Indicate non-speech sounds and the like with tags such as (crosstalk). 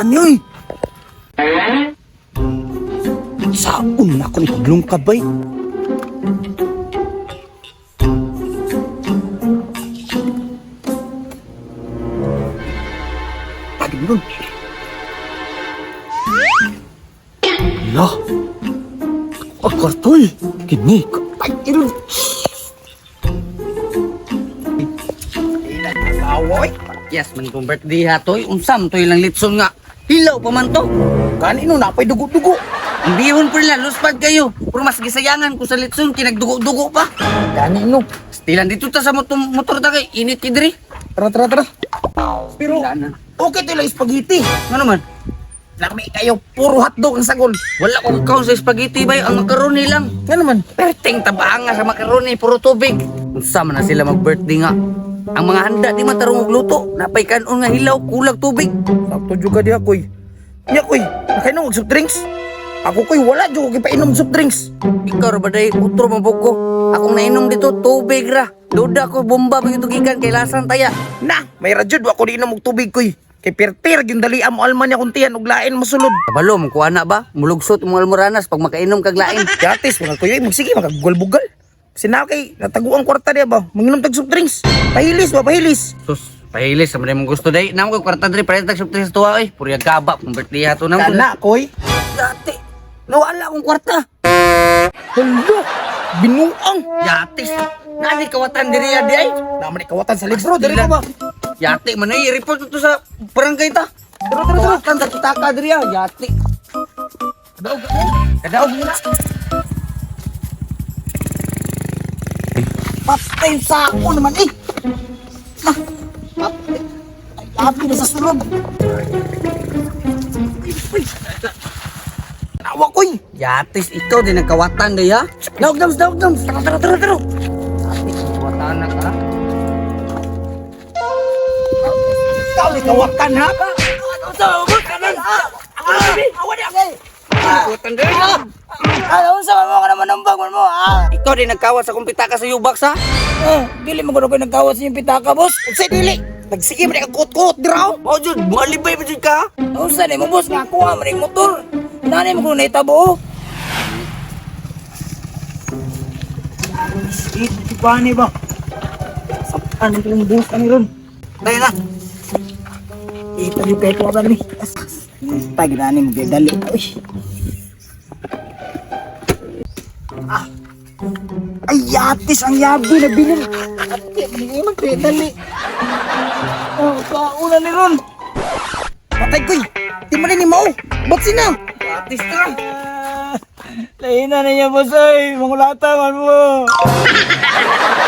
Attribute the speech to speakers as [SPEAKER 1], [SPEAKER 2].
[SPEAKER 1] saan yun? Saon na kung kaglong kabay? Pagin nun. Ala! Ang kartoy! Kini, kapay iron!
[SPEAKER 2] Away! Yes, man kong birthday ha, toy. Unsam, toy lang litson nga. Hilaw pa man to.
[SPEAKER 1] Kanino na pa'y dugo-dugo.
[SPEAKER 2] Ang bihon pa nila, luspad kayo. Pero mas gisayangan ko sa litson, kinagdugo-dugo pa.
[SPEAKER 1] Kanino.
[SPEAKER 2] Stilan dito ta sa motor, motor ta kay init kidri.
[SPEAKER 1] Tara, tara, tara. Pero, okay to lang spaghetti.
[SPEAKER 2] Ano man?
[SPEAKER 1] Lami kayo, puro hotdog ang sagol.
[SPEAKER 2] Wala ko kaon sa spaghetti bay, ang macaroni lang.
[SPEAKER 1] Nga naman.
[SPEAKER 2] Perting tabanga sa macaroni, puro tubig. Unsa man na sila mag-birthday nga. Ang mga handa di matarong og luto. Napay kanon nga hilaw, kulag tubig.
[SPEAKER 1] Sakto juga di ako'y. Iya ko'y, nakainom og soft drinks. Ako ko'y wala juga kay painom soft drinks.
[SPEAKER 2] Ikaw ra ba day utro mabog ko. Akong nainom dito tubig ra. Duda ko bomba bang gikan kay lasan taya.
[SPEAKER 1] Na, may radyod wa ko di inom og tubig ko'y. Kay perter yung dali mo alman niya kung tiyan og lain masulod.
[SPEAKER 2] Kabalo mo kuha na ba? Mulugsot mo almoranas pag makainom kag lain.
[SPEAKER 1] Yatis, mga kuya, magsige, magagbugal-bugal. Sina kay, natago ang kwarta niya ba? Manginom tag soft drinks. Pahilis ba, pahilis.
[SPEAKER 2] Sus, pahilis sa mong gusto day. Namo ko kwarta diri para tag sa tuwa eh. Puri kaba kung birthday hato namo.
[SPEAKER 1] Kana, koy.
[SPEAKER 2] Dati. Nawala akong kwarta.
[SPEAKER 1] Hello, binuang.
[SPEAKER 2] Yatis. Nani kawatan diri ya di ay.
[SPEAKER 1] Naman ikawatan sa bro. Dali ka ba?
[SPEAKER 2] Yati man ay report to sa barangay ta.
[SPEAKER 1] Tara, tara, tara.
[SPEAKER 2] Kawatan ta kita ka diri ya. Yati.
[SPEAKER 1] Kadaog,
[SPEAKER 2] Kadaog.
[SPEAKER 1] Patay sa ako naman eh. Ah, patay. Ay, labi na sa sulod. Uy. Nawa ko'y.
[SPEAKER 2] Yatis ito din ang kawatan day ha.
[SPEAKER 1] Daog, daog, daog, daog. Tara, tara, tara, tara.
[SPEAKER 2] Yati kawatan na ka.
[SPEAKER 1] Ikaw ni kawakan ha? Ano sa ubot kanan? Ako na sabi. Awan niya.
[SPEAKER 2] Kawatan diri.
[SPEAKER 1] Ano sa mo ka naman ng bangon mo ah?
[SPEAKER 2] Ikaw din nagkawat sa kumpita ka sa yubak sa.
[SPEAKER 1] Oh, dili mo ko nagkawas sa yung pitaka, boss. Unsay dili? Nagsige man ka kot-kot diraw.
[SPEAKER 2] Mao jud, malibay pa jud ka.
[SPEAKER 1] Unsa ni mo boss nga kuha man yung motor. Nani mo ko naitabo. Ito pa ni ba? Sapan yung boss kami ron.
[SPEAKER 2] Dai na.
[SPEAKER 1] Ito di peto ba ni? Pag nani mo dali. Uy. Ah. Ay, yatis ang yabi na bilin. Ate, hindi magpedali. Oh, kauna ni Ron. Patay ko'y. Di mo ni Mao. Ba't sina?
[SPEAKER 2] Yatis ka.
[SPEAKER 1] Lain na niya, boss ay. Mangulata man mo. (laughs)